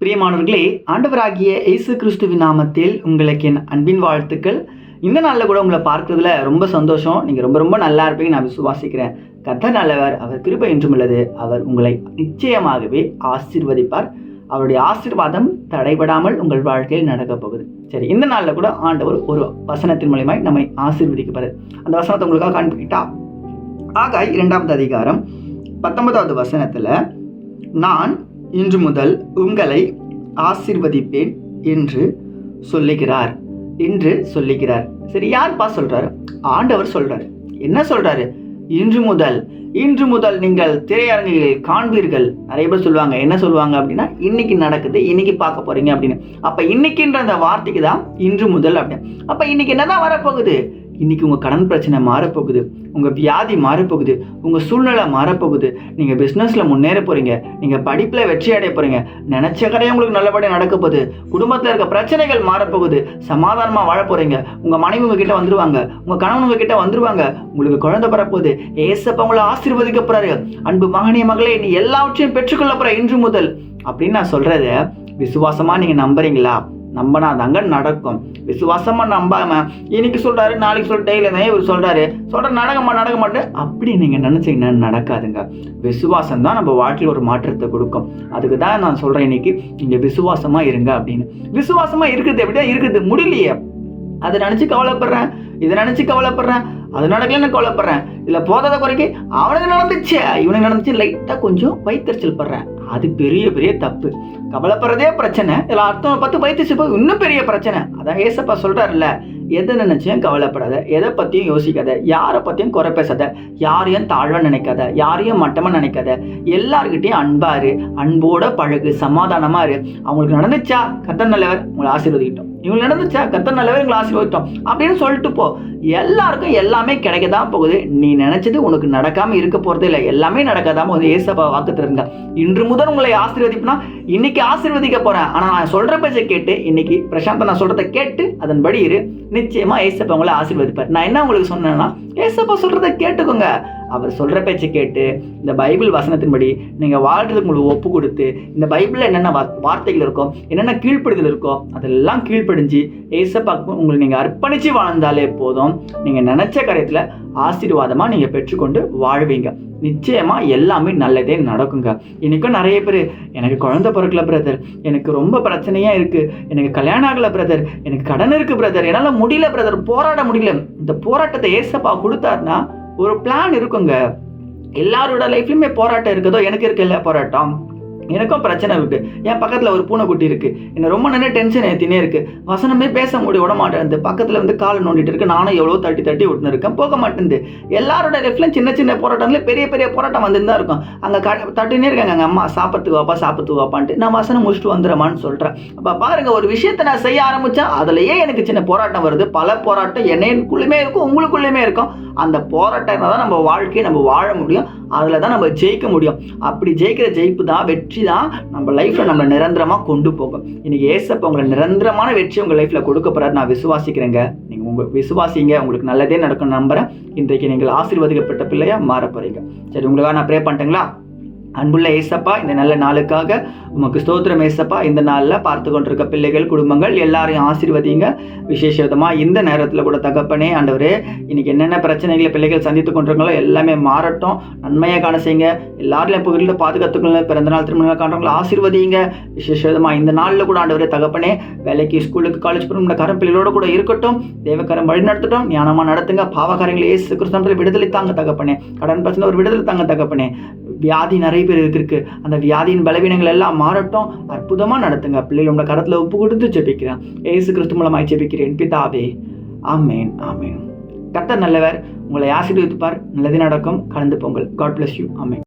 பிரியமானவர்களே ஆண்டவராகிய இயேசு கிறிஸ்துவின் நாமத்தில் உங்களுக்கு என் அன்பின் வாழ்த்துக்கள். இந்த நாளில் கூட உங்களை பார்க்கறதுல ரொம்ப சந்தோஷம். நீங்கள் ரொம்ப ரொம்ப நல்லா இருப்பீங்க நான் விசுவாசிக்கிறேன். கர்த்தர் நல்லவர் அவர் கிருபை என்றும் உள்ளது. அவர் உங்களை நிச்சயமாகவே ஆசீர்வதிப்பார். அவருடைய ஆசீர்வாதம் தடைபடாமல் உங்கள் வாழ்க்கையில் நடக்கப் போகுது. சரி இந்த நாளில் கூட ஆண்டவர் ஒரு வசனத்தின் மூலியமாய் நம்மை ஆசீர்வதிக்கப்படுது அந்த வசனத்தை உங்களுக்காக காண்பிக்கிட்டா? ஆகாய் இரண்டாவது அதிகாரம் பத்தொன்பதாவது வசனத்தில் நான் இன்று முதல் உங்களை ஆசீர்வதிப்பேன் என்று சொல்லுகிறார். என்று சொல்லுகிறார். சரி யார்ப்பா சொல்றாரு? ஆண்டவர் சொல்றாரு. என்ன சொல்றாரு? இன்று முதல் இன்று முதல் நீங்கள் திரையரங்குகளில் காண்பீர்கள். நிறைய பேர் சொல்லுவாங்க என்ன சொல்லுவாங்க அப்படின்னா இன்னைக்கு நடக்குது இன்னைக்கு பார்க்க போறீங்க அப்படின்னு. அப்ப இன்னைக்குன்ற அந்த வார்த்தைக்கு தான் இன்று முதல் அப்படின்னு. அப்ப இன்னைக்கு என்னதான் வரப்போகுது? இன்னைக்கு உங்கள் கடன் பிரச்சனை மாறப்போகுது. உங்கள் வியாதி மாறப்போகுது. உங்கள் சூழ்நிலை மாறப்போகுது. நீங்கள் பிஸ்னஸில் முன்னேற போகிறீங்க நீங்கள் படிப்பில் வெற்றி அடைய போகிறீங்க நினச்ச கடையே உங்களுக்கு நல்லபடியாக நடக்க போகுது. குடும்பத்தில் இருக்க பிரச்சனைகள் மாறப்போகுது. சமாதானமாக வாழ போகிறீங்க உங்கள் மனைவி உங்ககிட்ட வந்துருவாங்க. உங்கள் கணவன் உங்ககிட்ட வந்துருவாங்க. உங்களுக்கு குழந்தை பெறப்போகுது. ஏசப்ப உங்களை ஆசீர்வதிக்க போகிறாரு அன்பு மகனே மகளே நீ எல்லாவற்றையும் பெற்றுக்கொள்ள போகிற இன்று முதல். அப்படின்னு நான் சொல்கிறத விசுவாசமாக நீங்கள் நம்புறீங்களா? நம்பனாதாங்க நடக்கும். விசுவாசமா நம்பாம இன்னைக்கு சொல்றாரு நாளைக்கு சொல்ற டெய்லி தான் இவர் சொல்றாரு. சொல்கிற நடக்கமா நடக்க மாட்டேன் அப்படி நீங்க நினைச்சீங்கன்னா நடக்காதுங்க. விசுவாசம் தான் நம்ம வாழ்க்கையில் ஒரு மாற்றத்தை கொடுக்கும். அதுக்கு தான் நான் சொல்றேன் இன்னைக்கு நீங்கள் விசுவாசமா இருங்க அப்படின்னு. விசுவாசமா இருக்குது எப்படியா இருக்குது? முடியலையே. அதை நினைச்சு கவலைப்படுறேன். இதை நினச்சி கவலைப்படுறேன். அது நடக்கலன்னு கவலைப்படுறேன். இல்லை போதாத குறைக்கு அவனுக்கு நடந்துச்சு. இவனுக்கு நடந்துச்சு லைட்டாக கொஞ்சம் வயிற்றுச்சல் படுறேன். அது பெரிய பெரிய தப்பு. கவலைப்படுறதே பிரச்சனை. இதில் அர்த்தம் பத்து வயிற்று இன்னும் பெரிய பிரச்சனை. அதான் ஏசப்பா சொல்றாருல்ல எதை நினச்சியும் கவலைப்படாத எதை பற்றியும் யோசிக்காத யாரை பற்றியும் குறை பேசாத யாரையும் தாழ்வாக நினைக்காத யாரையும் மட்டமாக நினைக்காத எல்லார்கிட்டையும் அன்பாரு அன்போட பழகு சமாதானமாக இரு. அவங்களுக்கு நடந்துச்சா கத்தர் நல்லவர் உங்களை ஆசீர்வதிக்கிட்டோம். இவங்களுக்கு நடந்துச்சா கத்தர் நல்லவர் எங்களை ஆசீர்வதிட்டோம் அப்படின்னு சொல்லிட்டு போ. எல்லாருக்கும் எல்லாமே கிடைக்க தான் போகுது. நீ நினைச்சது உனக்கு நடக்காம இருக்க போறதே இல்லை. எல்லாமே நடக்காதாம வந்து ஏசப்பா வாக்கு தருங்க. இன்று முதல் உங்களை ஆசீர்வதிப்புனா? இன்னைக்கு ஆசீர்வதிக்க போறேன். ஆனா நான் சொல்ற பேச்சை கேட்டு இன்னைக்கு பிரசாந்த் நான் சொல்றதை கேட்டு அதன்படி இரு. நிச்சயமா ஏசப்பா உங்களை ஆசீர்வதிப்பார். நான் என்ன உங்களுக்கு சொன்னேன்னா ஏசப்பா சொல்றதை கேட்டுக்கோங்க. அவர் சொல்கிற பேச்சை கேட்டு இந்த பைபிள் வசனத்தின்படி நீங்கள் வாழ்கிறது உங்களுக்கு ஒப்பு கொடுத்து இந்த பைபிளில் என்னென்ன வார்த்தைகள் இருக்கோ என்னென்ன கீழ்ப்படுதல் இருக்கோ அதெல்லாம் கீழ்ப்படிஞ்சு ஏசப்பாக்கு உங்களை நீங்கள் அர்ப்பணித்து வாழ்ந்தாலே போதும். நீங்கள் நினச்ச காரியத்தில் ஆசீர்வாதமாக நீங்கள் பெற்றுக்கொண்டு வாழ்வீங்க. நிச்சயமாக எல்லாமே நல்லதே நடக்குங்க. இன்னைக்கும் நிறைய பேர் எனக்கு குழந்த பிறக்கல பிரதர் எனக்கு ரொம்ப பிரச்சனையாக இருக்குது எனக்கு கல்யாணம் ஆகல பிரதர் எனக்கு கடன் இருக்குது பிரதர் என்னால் முடியல பிரதர் போராட முடியல. இந்த போராட்டத்தை ஏசப்பா கொடுத்தாருன்னா ஒரு பிளான் இருக்குங்க. எல்லாரோட லைஃப்லயுமே போராட்டம் இருக்குதோ? எனக்கு இருக்குல்ல போராட்டம். எனக்கும் பிரச்சனை இருக்கு. என் பக்கத்தில் ஒரு பூனைக்குட்டி இருக்கு. என்ன ரொம்ப நிறைய டென்ஷன் ஏற்றினே இருக்கு. வசனமே பேச முடிய விட மாட்டேன். பக்கத்தில் வந்து கால் நோண்டிட்டு இருக்கு. நானும் எவ்வளோ தட்டி தட்டி விட்டுன்னு இருக்கேன். போக மாட்டேங்குது எல்லாரோட லைஃப்லையும் சின்ன சின்ன போராட்டங்களே பெரிய பெரிய போராட்டம் வந்துட்டு தான் இருக்கும். அங்கே க- தட்டினே இருக்காங்க. எங்கள் அம்மா சாப்பிட்றதுக்கு வாப்பா சாப்பிட்றதுக்கு வாப்பான்ட்டு. நான் வசனம் முடிச்சுட்டு வந்துடுறமான்னு சொல்கிறேன் அப்போ பாருங்க ஒரு விஷயத்தை நான் செய்ய ஆரம்பித்தா அதுலயே எனக்கு சின்ன போராட்டம் வருது. பல போராட்டம் என்னைக்குள்ளேயுமே இருக்கும் உங்களுக்குள்ளேயுமே இருக்கும். அந்த போராட்டம் தான் நம்ம வாழ்க்கையை நம்ம வாழ முடியும். அதில் தான் நம்ம ஜெயிக்க முடியும். அப்படி ஜெயிக்கிற ஜெயிப்பு தான் வெற்றி. வெற்றி தான் நம்ம லைஃப்பில் நம்மளை நிரந்தரமாக கொண்டு போகும். இன்னைக்கு ஏசப்ப உங்களை நிரந்தரமான வெற்றி உங்கள் லைஃப்பில் கொடுக்க போறாரு நான் விசுவாசிக்கிறேங்க. நீங்கள் உங்கள் விசுவாசிங்க உங்களுக்கு நல்லதே நடக்கும் நம்புறேன். இன்றைக்கு நீங்கள் ஆசீர்வதிக்கப்பட்ட பிள்ளையாக மாற போகிறீங்க சரி உங்களுக்காக நான் ப்ரே பண்ணிட்டேங்களா? அன்புள்ள ஏசப்பா இந்த நல்ல நாளுக்காக உமக்கு ஸ்தோத்திரம் ஏசப்பா. இந்த நாளில் பார்த்து கொண்டிருக்க பிள்ளைகள் குடும்பங்கள் எல்லாரையும் ஆசீர்வதிங்க. விசேஷ விதமாக இந்த நேரத்தில் கூட தகப்பனே ஆண்டவரே இன்னைக்கு என்னென்ன பிரச்சனைகளை பிள்ளைகள் சந்தித்து கொண்டிருக்காங்களோ எல்லாமே மாறட்டும். நன்மையாக காண செய்யுங்க. எல்லாரையும் புகழில் பாதுகாத்துக்கொள்ள பிறந்த நாள் திருமண நாள் ஆசீர்வதிங்க. விசேஷ விதமாக இந்த நாளில் கூட ஆண்டவரே தகப்பனே வேலைக்கு ஸ்கூலுக்கு காலேஜ் போகிற கரம் பிள்ளைகளோட கூட இருக்கட்டும். தேவக்கரம் வழி நடத்தட்டும். ஞானமாக நடத்துங்க. பாவகாரங்களை ஏசு கிறிஸ்தவத்தில் விடுதலை தாங்க தகப்பனே. கடன் பிரச்சனை ஒரு விடுதலை தாங்க தகப்பனே. வியாதி நிறைய பேர் இருக்கு அந்த வியாதியின் பலவீனங்கள் எல்லாம் மாறட்டும். அற்புதமாக நடத்துங்க. பிள்ளைகள் உங்களோட கரத்தில் ஒப்பு கொடுத்து ஜெபிக்கிறேன். ஏசு கிறிஸ்து மூலமாய் ஜெபிக்கிறேன். பிதாவே ஆமேன் ஆமேன். கத்தர் நல்லவர். உங்களை ஆசீர்வதிப்பார். நல்லது நடக்கும். கலந்து Pongal God bless you amen